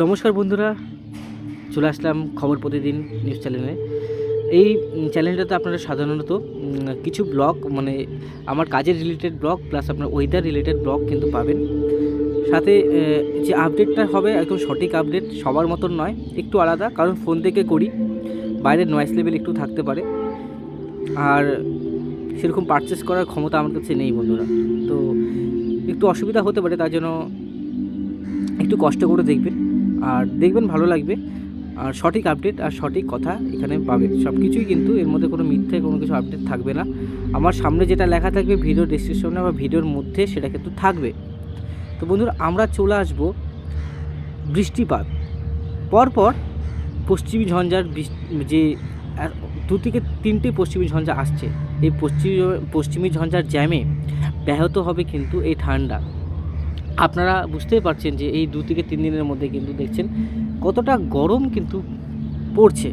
নমস্কার বন্ধুরা, চলে আসলাম খবর প্রতিদিন নিউজ চ্যানেলে এই চ্যানেলটাতে আপনারা সাধারণত কিছু ব্লগ মানে আমার কাজের রিলেটেড ব্লগ প্লাস আপনার ওয়েদার রিলেটেড ব্লগ কিন্তু পাবেন। সাথে যে আপডেটটা হবে, একদম সঠিক আপডেট সবার মতন নয়, একটু আলাদা, কারণ ফোন থেকে করি, বাইরের নয়েস লেভেল একটু থাকতে পারে। আর সেরকম পারচেস করার ক্ষমতা আমার কাছে নেই বন্ধুরা। তো একটু অসুবিধা হতে পারে, তার জন্য একটু কষ্ট করে দেখবেন। আর দেখবেন ভালো লাগবে। আর সঠিক আপডেট আর সঠিক কথা এখানে পাবে সব কিছুই কিন্তু এর মধ্যে কোনো মিথ্যে কোনো কিছু আপডেট থাকবে না। আমার সামনে যেটা লেখা থাকবে ভিডিও ডিসক্রিপশনে বা ভিডিওর মধ্যে সেটা কিন্তু থাকবে। তো বন্ধুরা, আমরা চলে আসব বৃষ্টিপাত। পরপর পশ্চিমী ঝঞ্ঝার যে দু থেকে তিনটে পশ্চিমী ঝঞ্ঝা আসছে। এই পশ্চিমী পশ্চিমী ঝঞ্ঝার জ্যামে ব্যাহত হবে কিন্তু এই ঠান্ডা। আপনারা বুঝতেই পারছেন যে এই দু থেকে তিন দিনের মধ্যে কিন্তু দেখছেন কতটা গরম কিন্তু পড়ছে।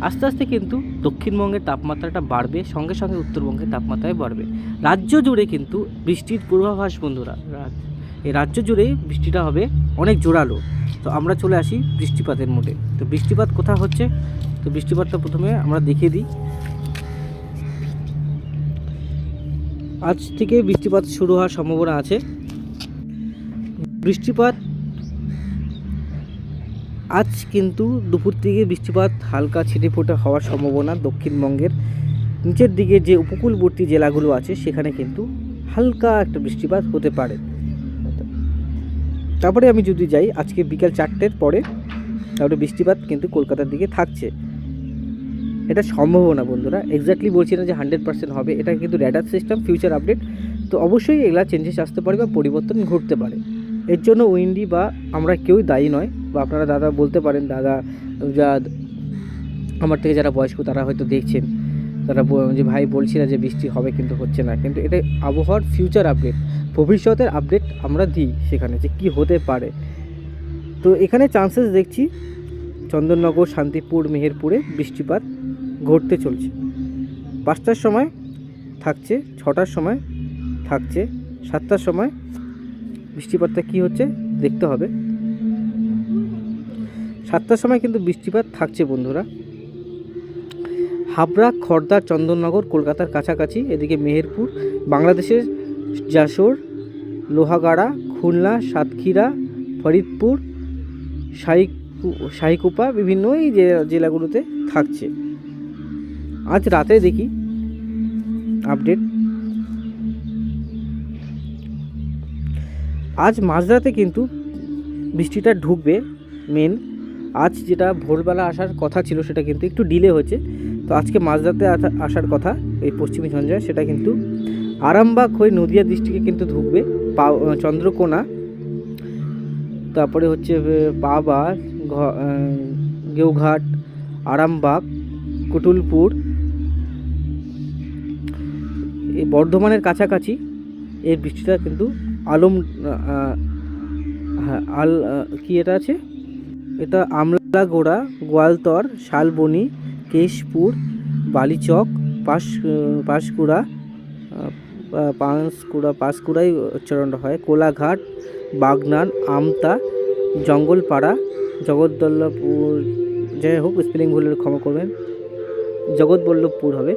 আস্তে আস্তে কিন্তু দক্ষিণবঙ্গের তাপমাত্রাটা বাড়বে, সঙ্গে সঙ্গে উত্তরবঙ্গের তাপমাত্রায় বাড়বে। রাজ্য জুড়ে কিন্তু বৃষ্টির পূর্বাভাস বন্ধুরা এই রাজ্য জুড়ে বৃষ্টিটা হবে অনেক জোরালো। তো আমরা চলে আসি বৃষ্টিপাতের মোডে। তো বৃষ্টিপাত কোথা হচ্ছে? তো বৃষ্টিপাতটা প্রথমে আমরা দেখিয়ে দিই। আজ থেকে বৃষ্টিপাত শুরু হওয়ার সম্ভাবনা আছে। বৃষ্টিপাত। আজ কিন্তু দুপুর থেকে বৃষ্টিপাত হালকা ছিটে ফোটা হওয়ার সম্ভাবনা দক্ষিণবঙ্গের। নিচের দিকে যে উপকূলবর্তী জেলাগুলো আছে, সেখানে কিন্তু হালকা একটা বৃষ্টিপাত হতে পারে। তারপরে আমি যদি যাই, আজকে বিকাল চারটের পরে তারপরে বৃষ্টিপাত কিন্তু কলকাতার দিকে থাকছে। এটা সম্ভাবনা বন্ধুরা। এক্স্যাক্টলি বলছি না যে হান্ড্রেড পার্সেন্ট হবে। এটা কিন্তু র্যাডার সিস্টেম ফিউচার আপডেট তো অবশ্যই এগুলা চেঞ্জেস আসতে পারে বা পরিবর্তন ঘটতে পারে। এর জন্য উইন্ডি বা আমরা কেউই দায়ী নয়, বা আপনারা দাদা বলতে পারেন, দাদা যা আমার থেকে যারা বয়স্ক তারা হয়তো দেখছেন, তারা যে ভাই বলছি না যে বৃষ্টি হবে কিন্তু হচ্ছে না, কিন্তু এটা আবহাওয়ার ফিউচার আপডেট ভবিষ্যতের আপডেট আমরা দিই সেখানে যে কি হতে পারে। তো এখানে চান্সেস দেখছি চন্দননগর, শান্তিপুর, মেহেরপুরে বৃষ্টিপাত ঘটতে চলছে। পাঁচটার সময় থাকছে, ছটার সময় থাকছে, সাতটার সময় বৃষ্টিপাতটা কি হচ্ছে দেখতে হবে। সাতটার সময় কিন্তু বৃষ্টিপাত থাকছে বন্ধুরা। হাবড়া খড়দা চন্দননগর, কলকাতার কাছাকাছি, এদিকে মেহেরপুর, বাংলাদেশের জাশোর লোহাগাড়া, খুলনা, সাতক্ষীরা, ফরিদপুর শাহিক শাহিকুপা বিভিন্ন এই জেলাগুলোতে থাকছে। আজ রাতে দেখি আপডেট আজ মাঝরাতে কিন্তু বৃষ্টিটা ঢুকবে মেন আজ যেটা ভোরবেলা আসার কথা ছিল সেটা কিন্তু একটু ডিলে হয়েছে। তো আজকে মাঝরাতে আসার কথা এই পশ্চিমী ঝঞ্ঝা সেটা কিন্তু আরামবাগ হয়ে নদিয়া ডিস্ট্রিক্টে কিন্তু ঢুকবে। পা চন্দ্রকোনা, তারপরে হচ্ছে ঘ- গেউঘাট, আরামবাগ, কুটুলপুর। এই বর্ধমানের কাছাকাছি এই বৃষ্টিটা কিন্তু আলম হ্যাঁ আল কি এটা আছে? এটা আমলাগোড়া গোয়ালতর, শালবনি, কেশপুর, বালিচক, পাশ, পাঁশকুড়া পাঁশকুড়া, পাঁশকুড়াই উচ্চারণটা হয়। কোলাঘাট, বাগনান, আমতা, জঙ্গলপাড়া, জগৎবল্লভপুর, যাই হোক স্পেলিং ভুলের ক্ষমা করবেন। জগৎবল্লভপুর হবে।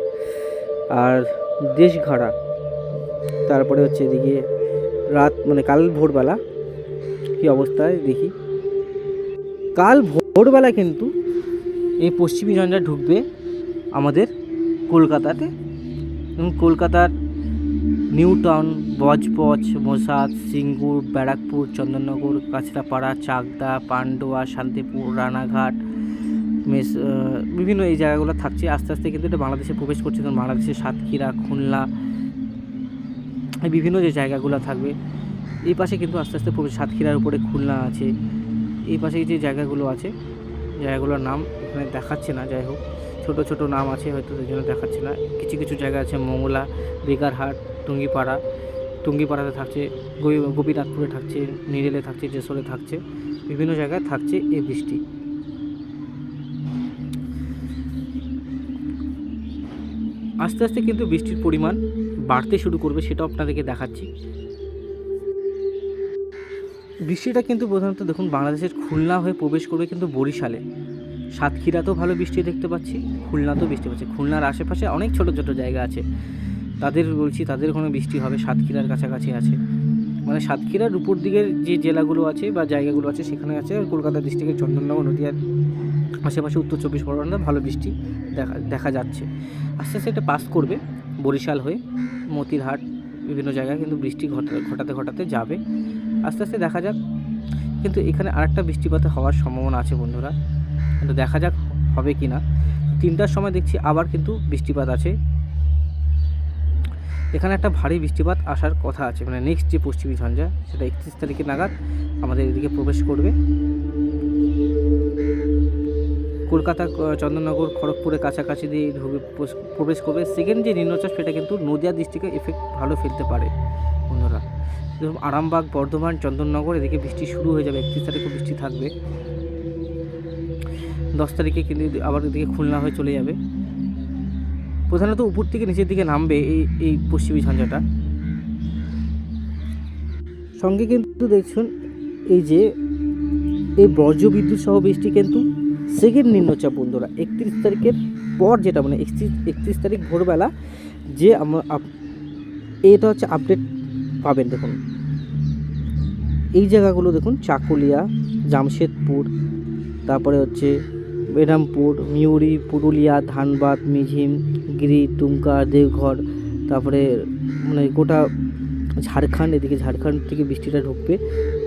আর দেশঘাড়া, তারপরে হচ্ছে এদিকে রাত মানে কাল ভোরবেলা, কি অবস্থায় দেখি। কাল ভোরবেলা কিন্তু এই পশ্চিমী ঝঞ্ঝা ঢুকবে আমাদের কলকাতাতে। এবং কলকাতার নিউ টাউন বজবজ মোসাদ, সিঙ্গুর, ব্যারাকপুর, চন্দননগর কাছড়াপাড়া চাকদা, পান্ডুয়া, শান্তিপুর, রানাঘাট, মেস বিভিন্ন এই জায়গাগুলো থাকছে। আস্তে আস্তে কিন্তু এটা বাংলাদেশে প্রবেশ করছে। যেমন বাংলাদেশের সাতক্ষীরা, খুলনা বিভিন্ন যে জায়গাগুলো থাকবে, এই পাশে কিন্তু আস্তে আস্তে প্রবেশ সাতক্ষীরার উপরে খুলনা আছে। এই পাশে যে জায়গাগুলো আছে, জায়গাগুলোর নাম এখানে দেখাচ্ছে না, যাই হোক। ছোটো ছোটো নাম আছে, হয়তো সেই জন্য দেখাচ্ছে না। কিছু কিছু জায়গা আছে মঙ্গলা বেকারহাট, টুঙ্গিপাড়া। টুঙ্গিপাড়াতে থাকছে গোপীনাথপুরে থাকছে, নিরেলে থাকছে যেসরে থাকছে, বিভিন্ন জায়গায় থাকছে এই বৃষ্টি। আস্তে আস্তে কিন্তু বৃষ্টির পরিমাণ বাড়তে শুরু করবে সেটাও আপনাদেরকে দেখাচ্ছি। বৃষ্টিটা কিন্তু প্রধানত দেখুন বাংলাদেশের খুলনা হয়ে প্রবেশ করবে কিন্তু বরিশালে। সাতক্ষীরাতেও ভালো বৃষ্টি দেখতে পাচ্ছি, খুলনাতেও বৃষ্টি পাচ্ছি খুলনার আশেপাশে অনেক ছোট ছোট জায়গা আছে। তাদের বলছি তাদের কোনো বৃষ্টি হবে, সাতক্ষীরার কাছাকাছি আছে। মানে সাতক্ষীরার উপর দিকের যে জেলাগুলো আছে বা জায়গাগুলো আছে, সেখানে আছে কলকাতা ডিস্ট্রিক্টের চন্দননগর, নদীয়ার আশেপাশে উত্তর চব্বিশ পরগনা ভালো বৃষ্টি দেখা দেখা যাচ্ছে। আস্তে আস্তে এটা পাস করবে। বরিশাল হয়ে মতিরহাট, বিভিন্ন জায়গায় কিন্তু বৃষ্টি ঘটা- ঘটাতে ঘটাতে যাবে। আস্তে আস্তে দেখা যাক। কিন্তু এখানে আরেকটা বৃষ্টিপাত হওয়ার সম্ভাবনা আছে বন্ধুরা। কিন্তু দেখা যাক হবে কি না তিনটার সময় দেখছি আবার কিন্তু বৃষ্টিপাত আছে। এখানে একটা ভারী বৃষ্টিপাত আসার কথা আছে। মানে নেক্সট যে পশ্চিমী ঝঞ্ঝা, সেটা একত্রিশ তারিখে নাগাদ আমাদের এদিকে প্রবেশ করবে। কলকাতা চন্দননগর, খড়গপুরের কাছাকাছি দিয়ে ঢুকে প্রবেশ করবে। সেকেন্ড যে নিম্নচাপ, সেটা কিন্তু নদিয়া ডিস্ট্রিক্টে এফেক্ট ভালো ফেলতে পারে, বন্ধুরা। যেরকম আরামবাগ, বর্ধমান, চন্দননগর, এদিকে বৃষ্টি শুরু হয়ে যাবে, একত্রিশ তারিখে বৃষ্টি থাকবে। দশ তারিখে কিন্তু আবার এদিকে খুলনা হয়ে চলে যাবে। প্রধানত উপর থেকে নিচের দিকে নামবে এই এই পশ্চিমী ঝঞ্ঝাটা। সঙ্গে কিন্তু দেখছেন এই যে, এই বজ্রবিদ্যুৎ সহ বৃষ্টি কিন্তু সেকেন্ড নিম্নচাপ বন্ধুরা, একত্রিশ তারিখের পর যেটা মানে একত্রিশ একত্রিশ তারিখ ভোরবেলা যে আমরা এটা হচ্ছে আপডেট পাবেন দেখুন। এই জায়গাগুলো দেখুন, চাকুলিয়া, জামশেদপুর, তারপরে হচ্ছে বেরামপুর মিউরি, পুরুলিয়া, ধানবাদ মিঝিম গিরি টুমকা দেওঘর, তারপরে মানে গোটা ঝাড়খণ্ড, এদিকে ঝাড়খণ্ড থেকে বৃষ্টিটা ঢুকবে।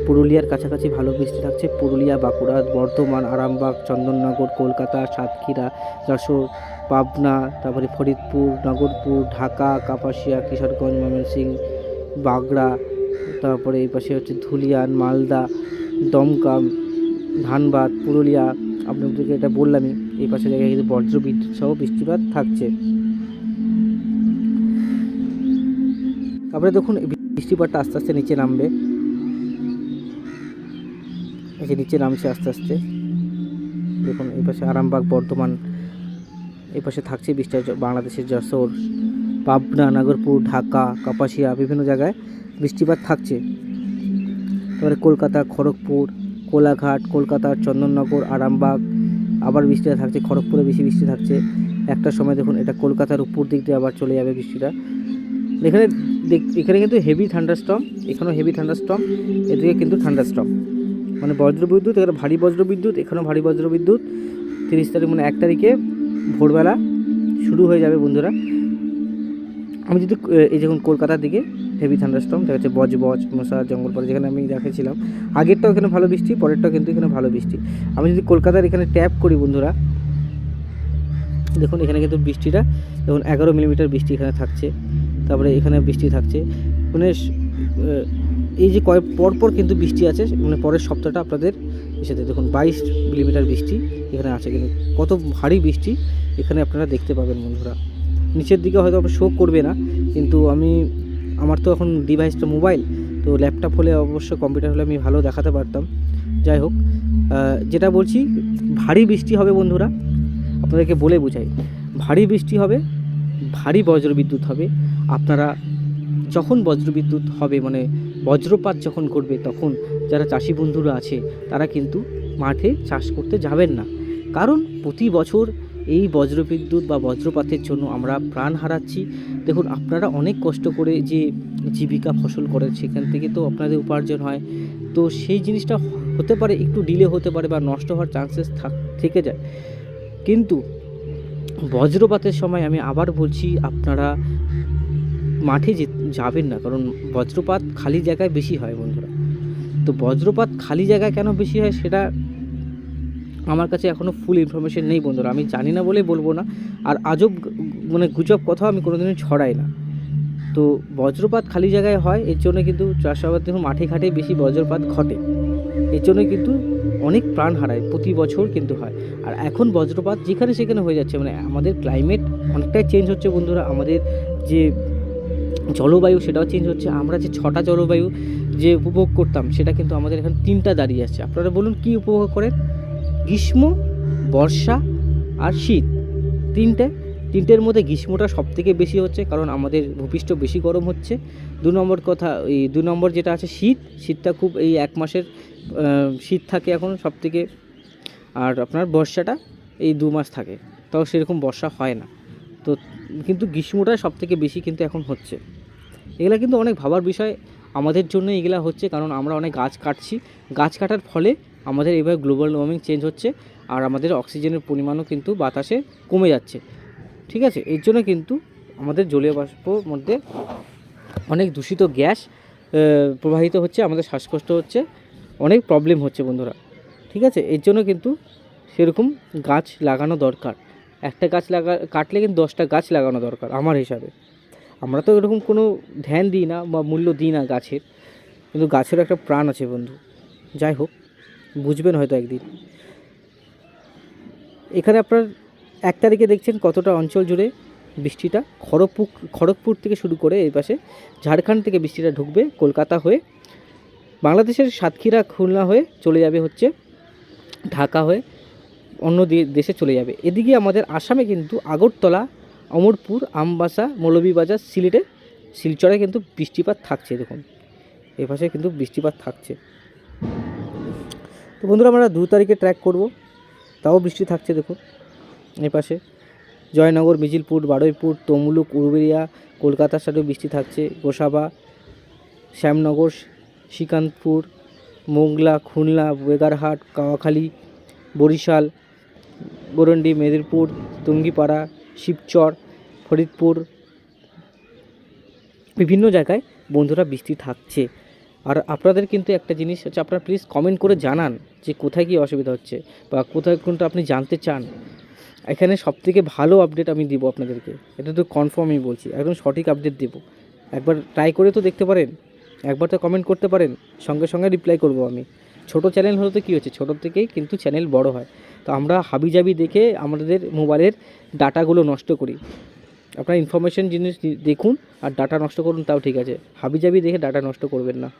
পুরুলিয়ার কাছাকাছি ভালো বৃষ্টি থাকছে। পুরুলিয়া, বাঁকুড়া, বর্ধমান, আরামবাগ, চন্দননগর, কলকাতা, সাতক্ষীরা, যশোর, পাবনা, তারপরে ফরিদপুর, নগরপুর, ঢাকা, কাপাসিয়া, কিশোরগঞ্জ ময়মনসিংহ বাগড়া তারপরে এই পাশে হচ্ছে ধুলিয়ান, মালদা, দমকা, ধানবাদ, পুরুলিয়া। আপনাদেরকে এটা বললামই, এই পাশে জায়গায় কিন্তু বজ্র বিদ্যুৎ সহ বৃষ্টিপাত থাকছে। তারপরে দেখুন বৃষ্টিপাতটা আস্তে আস্তে নিচে নামবে। এই যে নিচে নামছে আস্তে আস্তে। দেখুন, এই পাশে আরামবাগ বর্ধমান, এই পাশে থাকছে বৃষ্টি বাংলাদেশের যশোর, পাবনা, নাগরপুর, ঢাকা, কাপাসিয়া, বিভিন্ন জায়গায় বৃষ্টিপাত থাকছে। তারপরে কলকাতা, খড়গপুর, কোলাঘাট কলকাতার চন্দননগর, আরামবাগ, আবার বৃষ্টিটা থাকছে, খড়গপুরে বেশি বৃষ্টি থাকছে। একটা সময় দেখুন, এটা কলকাতার উপর দিক দিয়ে আবার চলে যাবে বৃষ্টিটা। এখানে এখানে কিন্তু হেভি থান্ডারস্টম এখানেও হেভি থান্ডারস্টম এদিকে কিন্তু থান্ডারস্টম মানে বজ্রবিদ্যুৎ, এখানে ভারী বজ্রবিদ্যুৎ, এখানেও ভারী বজ্রবিদ্যুৎ। তিরিশ তারিখ মানে এক তারিখে ভোরবেলা শুরু হয়ে যাবে বন্ধুরা। আমি যদি এই যখন কলকাতার দিকে হেভি থান্ডারস্টম দেখা যাচ্ছে বজ বজ, মশা, জঙ্গল জঙ্গলপাড়া যেখানে আমি দেখেছিলাম আগেরটাও এখানে ভালো বৃষ্টি, পরেরটাও কিন্তু এখানে ভালো বৃষ্টি। আমি যদি কলকাতার এখানে ট্যাপ করি বন্ধুরা, দেখুন এখানে কিন্তু বৃষ্টিটা, দেখুন এগারো মিলিমিটার বৃষ্টি এখানে থাকছে। তারপরে এখানে বৃষ্টি থাকছে। মানে এই যে কয়েক, পরপর কিন্তু বৃষ্টি আছে মানে পরের সপ্তাহটা আপনাদের এসেতে দেখুন, বাইশ মিলিমিটার বৃষ্টি এখানে আছে, কিন্তু কত ভারী বৃষ্টি এখানে আপনারা দেখতে পাবেন বন্ধুরা। নিচের দিকে হয়তো আপনার শো করবে না, কিন্তু আমি, আমার তো এখন ডিভাইসটা মোবাইল তো ল্যাপটপ হলে অবশ্য কম্পিউটার হলে আমি ভালো দেখাতে পারতাম। যাই হোক যেটা বলছি, ভারী বৃষ্টি হবে বন্ধুরা, আপনাদেরকে বলে বোঝাই। ভারী বৃষ্টি হবে, ভারী বজ্রবিদ্যুৎ হবে। আপনারা যখন বজ্রবিদ্যুৎ হবে মানে বজ্রপাত যখন ঘটবে, তখন যারা চাষি বন্ধুরা আছে, তারা কিন্তু মাঠে চাষ করতে যাবেন না। কারণ প্রতি বছর এই বজ্রবিদ্যুৎ বা বজ্রপাতের জন্য আমরা প্রাণ হারাচ্ছি। দেখুন, আপনারা অনেক কষ্ট করে যে জীবিকা ফসল করেন, সেখান থেকে তো আপনাদের উপার্জন হয়। তো সেই জিনিসটা হতে পারে, একটু ডিলে হতে পারে বা নষ্ট হওয়ার চান্সেস থেকে যায়। কিন্তু বজ্রপাতের সময় আমি আবার বলছি, আপনারা মাঠে যাবেন না, কারণ বজ্রপাত খালি জায়গায় বেশি হয় বন্ধুরা। তো বজ্রপাত খালি জায়গায় কেন বেশি হয় সেটা আমার কাছে এখনও ফুল ইনফরমেশন নেই বন্ধুরা। আমি জানি না বলে বলব না। আর আজব মানে গুজব কথাও আমি কোনোদিনও ছড়াই না। তো বজ্রপাত খালি জায়গায় হয়, এর জন্য কিন্তু চাষাবাদ দেখুন মাঠে ঘাটে বেশি বজ্রপাত ঘটে। এর জন্য কিন্তু অনেক প্রাণ হারায়, প্রতি বছর কিন্তু হয়। আর এখন বজ্রপাত যেখানে সেখানে হয়ে যাচ্ছে মানে আমাদের ক্লাইমেট অনেকটাই চেঞ্জ হচ্ছে বন্ধুরা। আমাদের যে জলবায়ু সেটাও চেঞ্জ হচ্ছে। আমরা যে ছটা জলবায়ু যে উপভোগ করতাম, সেটা কিন্তু আমাদের এখন তিনটা দাঁড়িয়ে আছে। আপনারা বলুন, কি উপভোগ করেন? গ্রীষ্ম, বর্ষা আর শীত। তিনটে। তিনটের মধ্যে গ্রীষ্মটা সব থেকে বেশি হচ্ছে, কারণ আমাদের ভূপৃষ্ঠ বেশি গরম হচ্ছে। দু নম্বর কথা, এই দু নম্বর যেটা আছে শীত। শীতটা খুব এই এক মাসের শীত থাকে এখন সব থেকে আর আপনার বর্ষাটা এই দু মাস থাকে। তাও সেরকম বর্ষা হয় না। তো কিন্তু গ্রীষ্মটা সব থেকে বেশি কিন্তু এখন হচ্ছে। এগুলা কিন্তু অনেক ভাবার বিষয় আমাদের জন্য এগুলা হচ্ছে, কারণ আমরা অনেক গাছ কাটছি। গাছ কাটার ফলে আমাদের এবার গ্লোবাল ওয়ার্মিং চেঞ্জ হচ্ছে আর আমাদের অক্সিজেনের পরিমাণও কিন্তু বাতাসে কমে যাচ্ছে। ঠিক আছে? এর জন্য কিন্তু আমাদের জলীয় বাষ্পর মধ্যে অনেক দূষিত গ্যাস প্রবাহিত হচ্ছে, আমাদের শ্বাসকষ্ট হচ্ছে, অনেক প্রবলেম হচ্ছে বন্ধুরা। ঠিক আছে? এর জন্য কিন্তু সেরকম গাছ লাগানো দরকার। একটা গাছ লাগা, কাটলে কিন্তু দশটা গাছ লাগানো দরকার, আমার হিসাবে। আমরা তো এরকম কোনো ধ্যান দিই না বা মূল্য দিই না গাছের, কিন্তু গাছের একটা প্রাণ আছে বন্ধু। যাই হোক, বুঝবেন হয়তো একদিন। এখানে আপনার এক তারিখে দেখছেন কতটা অঞ্চল জুড়ে বৃষ্টিটা। খড়গপুর খড়গপুর থেকে শুরু করে এই পাশে ঝাড়খণ্ড থেকে বৃষ্টিটা ঢুকবে কলকাতা হয়ে। বাংলাদেশের সাতক্ষীরা, খুলনা হয়ে চলে যাবে হচ্ছে ঢাকা হয়ে। অন্য দেশে চলে যাবে। এদিকে আমাদের আসামে কিন্তু আগরতলা, অমরপুর, আমবাসা, মৌলভীবাজার, সিলেটে শিলচরে কিন্তু বৃষ্টিপাত থাকছে দেখুন। এ পাশে কিন্তু বৃষ্টিপাত থাকছে। তো বন্ধুরা আমরা দু তারিখে ট্র্যাক করব, তাও বৃষ্টি থাকছে দেখুন। এ পাশে জয়নগর, মিজিলপুর, বারুইপুর, তমলুক উরবেরিয়া কলকাতার সাথেও বৃষ্টি থাকছে। গোসাবা, শ্যামনগর, শ্রীকান্তপুর, মোংলা, খুলনা, বেগারহাট, কাওয়াখালী, বরিশাল বরন্ডি, মেদিনীপুর টুঙ্গিপাড়া শিবচর, ফরিদপুর, বিভিন্ন জায়গায় বন্ধুরা বৃষ্টি থাকছে। আর আপনাদের কিন্তু একটা জিনিস হচ্ছে, আপনারা প্লিজ কমেন্ট করে জানান যে কোথায় কী অসুবিধা হচ্ছে বা কোথায় কোনটা আপনি জানতে চান। এখানে সব থেকে ভালো আপডেট আমি দিব আপনাদেরকে। এটা তো কনফার্মই বলছি, একদম সঠিক আপডেট দেব। একবার ট্রাই করে তো দেখতে পারেন, একবার তো কমেন্ট করতে পারেন, সঙ্গে সঙ্গে রিপ্লাই করব আমি। ছোট চ্যানেল হলে তো কী হচ্ছে? ছোটোর থেকেই কিন্তু চ্যানেল বড় হয়। তো আমরা হাবিজাবি দেখে আমাদের মোবাইলের ডাটাগুলো নষ্ট করি। আপনার ইনফরমেশন জিনিস দেখুন আর ডাটা নষ্ট করুন, তাও ঠিক আছে। হাবিজাবি দেখে ডাটা নষ্ট করবেন না।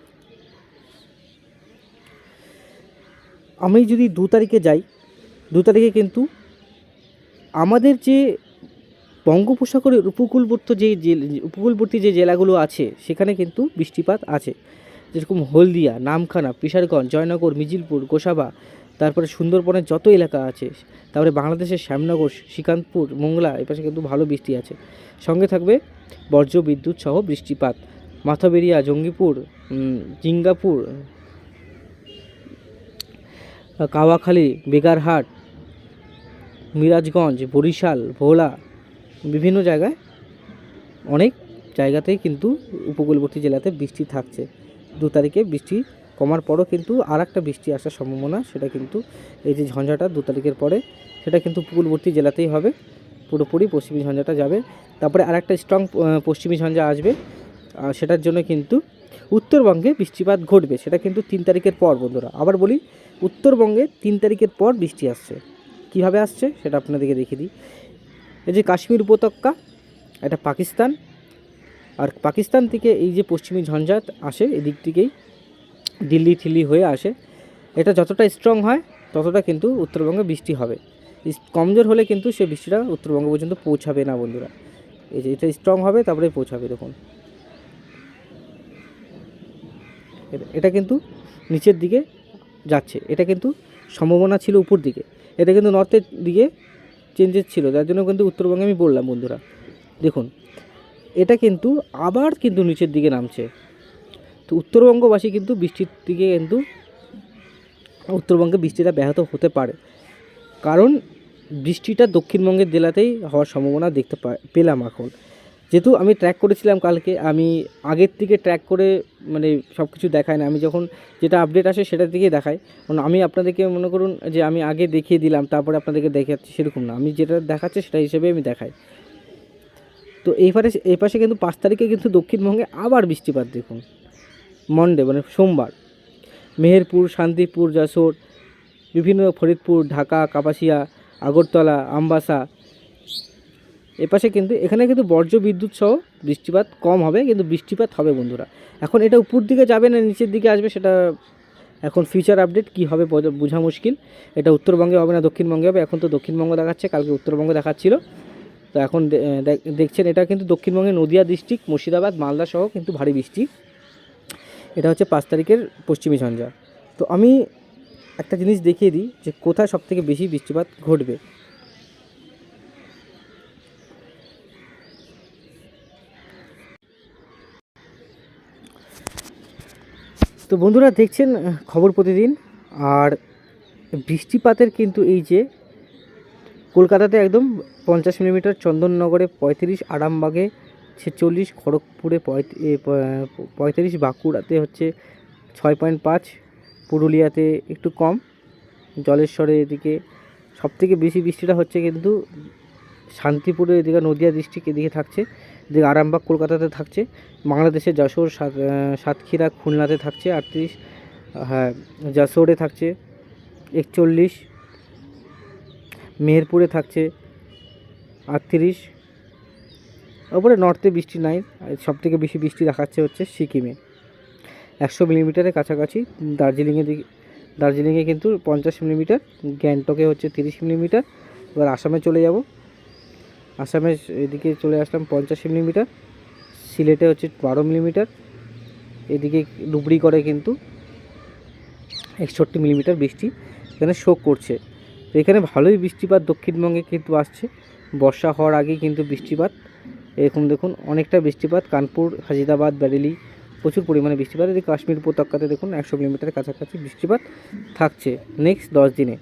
আমি যদি দু তারিখে যাই, দু তারিখে কিন্তু আমাদের যে বঙ্গোপসাগরের উপকূলবর্তী যে উপকূলবর্তী যে জেলাগুলো আছে, সেখানে কিন্তু বৃষ্টিপাত আছে। যেরকম হলদিয়া, নামখানা পিসারগঞ্জ জয়নগর, মিজিলপুর, গোসাবা, তারপরে সুন্দরবনের যত এলাকা আছে, তারপরে বাংলাদেশের শ্যামনগর, শ্রীকান্তপুর, মোংলা এপাশে কিন্তু ভালো বৃষ্টি আছে। সঙ্গে থাকবে বর্জ্য বিদ্যুৎ সহ বৃষ্টিপাত। মাথাবেরিয়া, জঙ্গিপুর জিঙ্গাপুর, কাওয়াখালী, বেগারহাট, মিরাজগঞ্জ, বরিশাল, ভোলা, বিভিন্ন জায়গায় অনেক জায়গাতেই কিন্তু উপকূলবর্তী জেলাতে বৃষ্টি থাকছে। দু তারিখে বৃষ্টি কমার পরও কিন্তু আর একটা বৃষ্টি আসার সম্ভাবনা, সেটা কিন্তু এই যে ঝঞ্ঝাটা দু তারিখের পরে, সেটা কিন্তু উপকূলবর্তী জেলাতেই হবে। পুরোপুরি পশ্চিমী ঝঞ্ঝাটা যাবে। তারপরে আর একটা স্ট্রং পশ্চিমী ঝঞ্ঝা আসবে। আর সেটার জন্য কিন্তু উত্তরবঙ্গে বৃষ্টিপাত ঘটবে, সেটা কিন্তু তিন তারিখের পর বন্ধুরা। আবার বলি, উত্তরবঙ্গে তিন তারিখের পর বৃষ্টি আসছে। কীভাবে আসছে, সেটা আপনাদেরকে দেখিয়ে দিই। এই যে কাশ্মীর উপত্যকা, এটা পাকিস্তান আর পাকিস্তান থেকে এই যে পশ্চিমী ঝঞ্ঝাত আসে এদিক থেকেই দিল্লি ঠিল্লি হয়ে আসে, এটা যতটা স্ট্রং হয়, ততটা কিন্তু উত্তরবঙ্গে বৃষ্টি হবে। কমজোর হলে কিন্তু সে বৃষ্টিটা উত্তরবঙ্গ পর্যন্ত পৌঁছাবে না বন্ধুরা। এই যে এটা স্ট্রং হবে, তারপরে পৌঁছাবে, দেখুন। এটা- এটা কিন্তু নিচের দিকে যাচ্ছে। এটা কিন্তু সম্ভাবনা ছিল উপর দিকে। এটা কিন্তু নর্থের দিকে চেঞ্জেস ছিল, যার জন্য কিন্তু উত্তরবঙ্গে আমি বললাম বন্ধুরা। দেখুন এটা কিন্তু আবার কিন্তু নিচের দিকে নামছে। তো উত্তরবঙ্গবাসী কিন্তু বৃষ্টির দিকে কিন্তু উত্তরবঙ্গে বৃষ্টিটা ব্যাহত হতে পারে। কারণ বৃষ্টিটা দক্ষিণবঙ্গের জেলাতেই হওয়ার সম্ভাবনা দেখতে পেলাম এখন। যেহেতু আমি ট্র্যাক করেছিলাম কালকে, আমি আগের থেকে ট্র্যাক করে মানে সব কিছু দেখায় না। আমি যখন যেটা আপডেট আসে সেটা দিকেই দেখাই। কারণ আমি আপনাদেরকে মনে করুন যে আমি আগে দেখিয়ে দিলাম, তারপরে আপনাদেরকে দেখাচ্ছি, সেরকম না। আমি যেটা দেখাচ্ছে সেটা হিসেবে আমি দেখাই। তো এইবারে এই পাশে কিন্তু পাঁচ তারিখে কিন্তু দক্ষিণবঙ্গে আবার বৃষ্টিপাত দেখুন। মন্ডে মানে সোমবার। মেহেরপুর, শান্তিপুর, যশোর, বিভিন্ন ফরিদপুর, ঢাকা, কাপাসিয়া, আগরতলা, আমবাসা এপাশে কিন্তু এখানে কিন্তু বর্জ্য বিদ্যুৎ সহ বৃষ্টিপাত কম হবে, কিন্তু বৃষ্টিপাত হবে বন্ধুরা। এখন এটা উপর দিকে যাবে না, নিচের দিকে আসবে, সেটা এখন ফিউচার আপডেট কী হবে বোঝা মুশকিল। এটা উত্তরবঙ্গে হবে না, দক্ষিণবঙ্গে হবে। এখন তো দক্ষিণবঙ্গ দেখাচ্ছে, কালকে উত্তরবঙ্গ দেখাচ্ছিল। তো এখন দেখ- দেখছেন এটা কিন্তু দক্ষিণবঙ্গের নদিয়া ডিস্ট্রিক্ট, মুর্শিদাবাদ, মালদা সহ কিন্তু ভারী বৃষ্টি। এটা হচ্ছে পাঁচ তারিখের পশ্চিমী ঝঞ্ঝা। তো আমি একটা জিনিস দেখিয়ে দিই যে কোথায় সবথেকে বেশি বৃষ্টিপাত ঘটবে। তো বন্ধুরা দেখছেন খবর প্রতিদিন। আর বৃষ্টিপাতের কিন্তু এই যে কলকাতাতে একদম পঞ্চাশ মিলিমিটার চন্দননগরে পঁয়ত্রিশ, আরামবাগে ছেচল্লিশ, খড়গপুরে পঁয়ত্রিশ, বাঁকুড়াতে হচ্ছে ছয় পয়েন্ট পাঁচ, পুরুলিয়াতে একটু কম, জলেশ্বরের এদিকে সবথেকে বেশি বৃষ্টিটা হচ্ছে কিন্তু শান্তিপুরে এদিকে, নদিয়া ডিস্ট্রিক্ট এদিকে থাকছে এদিকে আরামবাগ কলকাতাতে থাকছে, বাংলাদেশের যশোর, সাত সাতক্ষীরা, খুলনাতে থাকছে আটত্রিশ হ্যাঁ যশোরে থাকছে একচল্লিশ মেহেরপুরে থাকছে আটত্রিশ, ওপরে নর্থে বৃষ্টি নাই সব থেকে বেশি বৃষ্টি দেখাচ্ছে হচ্ছে সিকিমে। একশো মিলিমিটারের কাছাকাছি, দার্জিলিংয়ের দিকে, দার্জিলিংয়ে কিন্তু পঞ্চাশ মিলিমিটার, গ্যাংটকে হচ্ছে তিরিশ মিলিমিটার। এবার আসামে চলে যাব। আসামে এদিকে চলে আসলাম পঞ্চাশ মিলিমিটার, সিলেটে হচ্ছে বারো মিলিমিটার, এদিকে ডুবরি করে কিন্তু একষট্টি মিলিমিটার বৃষ্টি এখানে শোক করছে। তো এখানে ভালোই বৃষ্টিপাত দক্ষিণবঙ্গে কিন্তু আসছে। বর্ষা হওয়ার আগেই কিন্তু বৃষ্টিপাত। এরকম দেখুন, অনেকটা বৃষ্টিপাত। কানপুর হাজিদাবাদ ব্যারেলি, প্রচুর পরিমাণে বৃষ্টিপাত। এদিকে কাশ্মীর উপত্যকাতে দেখুন, একশো কিলোমিটারের কাছাকাছি বৃষ্টিপাত থাকছে নেক্সট দশ দিনে।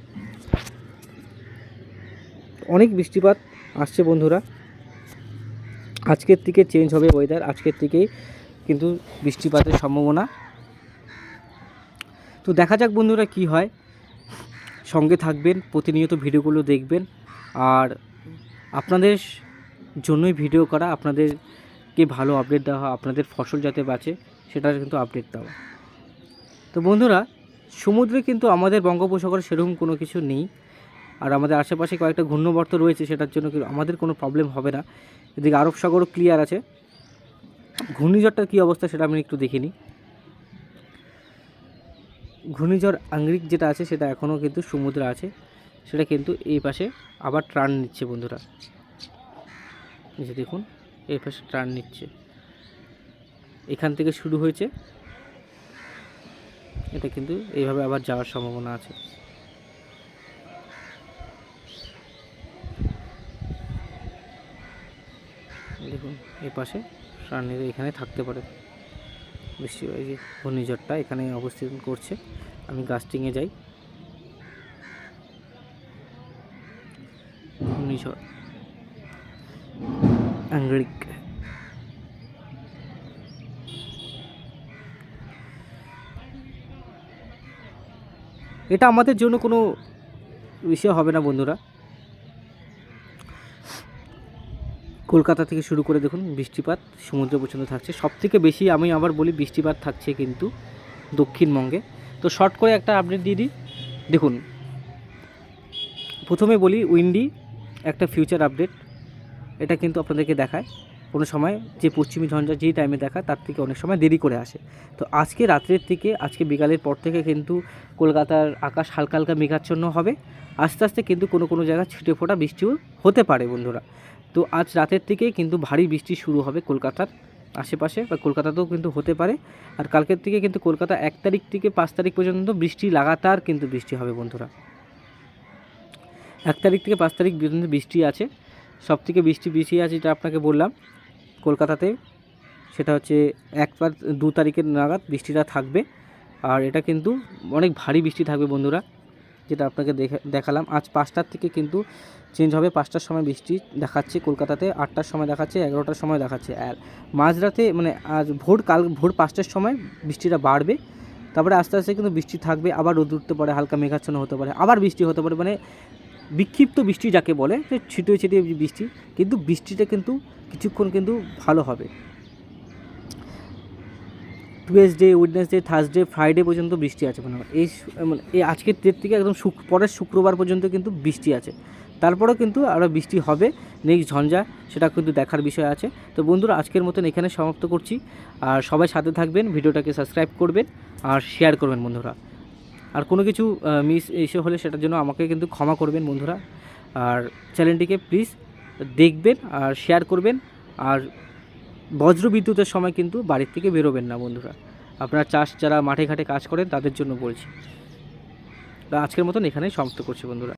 অনেক বৃষ্টিপাত আসছে বন্ধুরা। আজকের থেকে চেঞ্জ হবে ওয়েদার আজকের থেকেই কিন্তু বৃষ্টিপাতের সম্ভাবনা। তো দেখা যাক বন্ধুরা কি হয়। সঙ্গে থাকবেন, প্রতিনিয়ত ভিডিওগুলো দেখবেন। আর আপনাদের জন্যই ভিডিও করা, আপনাদেরকে ভালো আপডেট দেওয়া, আপনাদের ফসল যাতে বাঁচে, সেটার কিন্তু আপডেট দেওয়া। তো বন্ধুরা, সমুদ্রে কিন্তু আমাদের বঙ্গোপসাগরে সেরকম কোনো কিছু নেই। আর আমাদের আশেপাশে কয়েকটা ঘূর্ণবর্ত রয়েছে, সেটার জন্য আমাদের কোনো প্রবলেম হবে না। এদিকে আরব সাগরও ক্লিয়ার আছে। ঘূর্ণিঝড়টার কী অবস্থা সেটা আমি একটু দেখিনি। ঘূর্ণিঝড় আংরিক যেটা আছে সেটা এখনও কিন্তু সমুদ্রে আছে, সেটা কিন্তু এই পাশে আবার ট্রান নিচ্ছে বন্ধুরা। যে দেখুন, এই পাশে ট্রান নিচ্ছে। এখান থেকে শুরু হয়েছে। এটা কিন্তু এইভাবে আবার যাওয়ার সম্ভাবনা আছে। দেখুন, এই পাশে ট্রান এখানে থাকতে পারে। বৃষ্টি যে ঘূর্ণিঝড়টা এখানে অবস্থান করছে। আমি গাস্টিংয়ে যাই। ঘূর্ণিঝড় এটা আমাদের জন্য কোনো বিষয় হবে না বন্ধুরা। কলকাতা থেকে শুরু করে দেখুন, বৃষ্টিপাত সমুদ্র পর্যন্ত থাকছে। সব থেকে বেশি আমি আবার বলি বৃষ্টিপাত থাকছে কিন্তু দক্ষিণবঙ্গে। তো শর্ট করে একটা আপডেট দিয়ে দিই। দেখুন, প্রথমে বলি উইন্ডি, একটা ফিউচার আপডেট এটা কিন্তু আপনাদেরকে দেখায়। কোনো সময় যে পশ্চিমী ঝঞ্ঝা যেই টাইমে দেখায়, তার থেকে অনেক সময় দেরি করে আসে। তো আজকে রাত্রের থেকে, আজকে বিকালের পর থেকে কিন্তু কলকাতার আকাশ হালকা হালকা মেঘাচ্ছন্ন হবে। আস্তে আস্তে কিন্তু কোনো কোনো জায়গায় ছিটে ফোটা বৃষ্টিও হতে পারে বন্ধুরা। তো আজ রাতের থেকে কিন্তু ভারী বৃষ্টি শুরু হবে কলকাতার। আশেপাশে বা কলকাতাতেও কিন্তু হতে পারে। আর কালকের থেকে কিন্তু কলকাতা এক তারিখ থেকে পাঁচ তারিখ পর্যন্ত বৃষ্টি, লাগাতার কিন্তু বৃষ্টি হবে বন্ধুরা। এক তারিখ থেকে পাঁচ তারিখ পর্যন্ত বৃষ্টি আছে। সব থেকে বৃষ্টি বেশি আছে যেটা আপনাকে বললাম কলকাতাতে, সেটা হচ্ছে এক পার দু তারিখের নাগাদ বৃষ্টিটা থাকবে। আর এটা কিন্তু অনেক ভারী বৃষ্টি থাকবে বন্ধুরা। যেটা আপনাকে দেখে, দেখালাম। আজ পাঁচটার থেকে কিন্তু চেঞ্জ হবে। পাঁচটার সময় বৃষ্টি দেখাচ্ছে। কলকাতাতে আটটার সময় দেখাচ্ছে, এগারোটার সময় দেখাচ্ছে। আর মাঝরাতে মানে আজ ভোর কাল, ভোর পাঁচটার সময় বৃষ্টিটা বাড়বে। তারপরে আস্তে আস্তে কিন্তু বৃষ্টি থাকবে। আবার রোদ উঠতে পারে, হালকা মেঘাচ্ছন্ন হতে পারে। আবার বৃষ্টি হতে পারে। মানে বিক্ষিপ্ত বৃষ্টি যাকে বলে ছিটিয়ে ছিটিয়ে বৃষ্টি। কিন্তু বৃষ্টিটা কিন্তু কিছুক্ষণ কিন্তু ভালো হবে। টুয়েসডে ওয়েডনেসডে থার্সডে ফ্রাইডে পর্যন্ত বৃষ্টি আছে মানে এই মানে এই আজকের ডেট থেকে একদম শুক পরের শুক্রবার পর্যন্ত কিন্তু বৃষ্টি আছে। তারপরেও কিন্তু আরও বৃষ্টি হবে নেক্সট ঝঞ্ঝা, সেটা কিন্তু দেখার বিষয় আছে। তো বন্ধুরা, আজকের মতন এখানে সমাপ্ত করছি। আর সবাই সাথে থাকবেন, ভিডিওটাকে সাবস্ক্রাইব করবেন, আর শেয়ার করবেন বন্ধুরা। আর কোনো কিছু মিস ইস্যু হলে সেটার জন্য আমাকে কিন্তু ক্ষমা করবেন বন্ধুরা। আর চ্যানেলটিকে প্লিজ দেখবেন, আর শেয়ার করবেন, আর বজ্র বিদ্যুতের সময় কিন্তু বাড়ির থেকে বেরোবেন না বন্ধুরা। আপনারা চাষ যারা মাঠে ঘাটে কাজ করেন তাদের জন্য বলছি। তা আজকের মতন এখানেই সমাপ্ত করছি বন্ধুরা।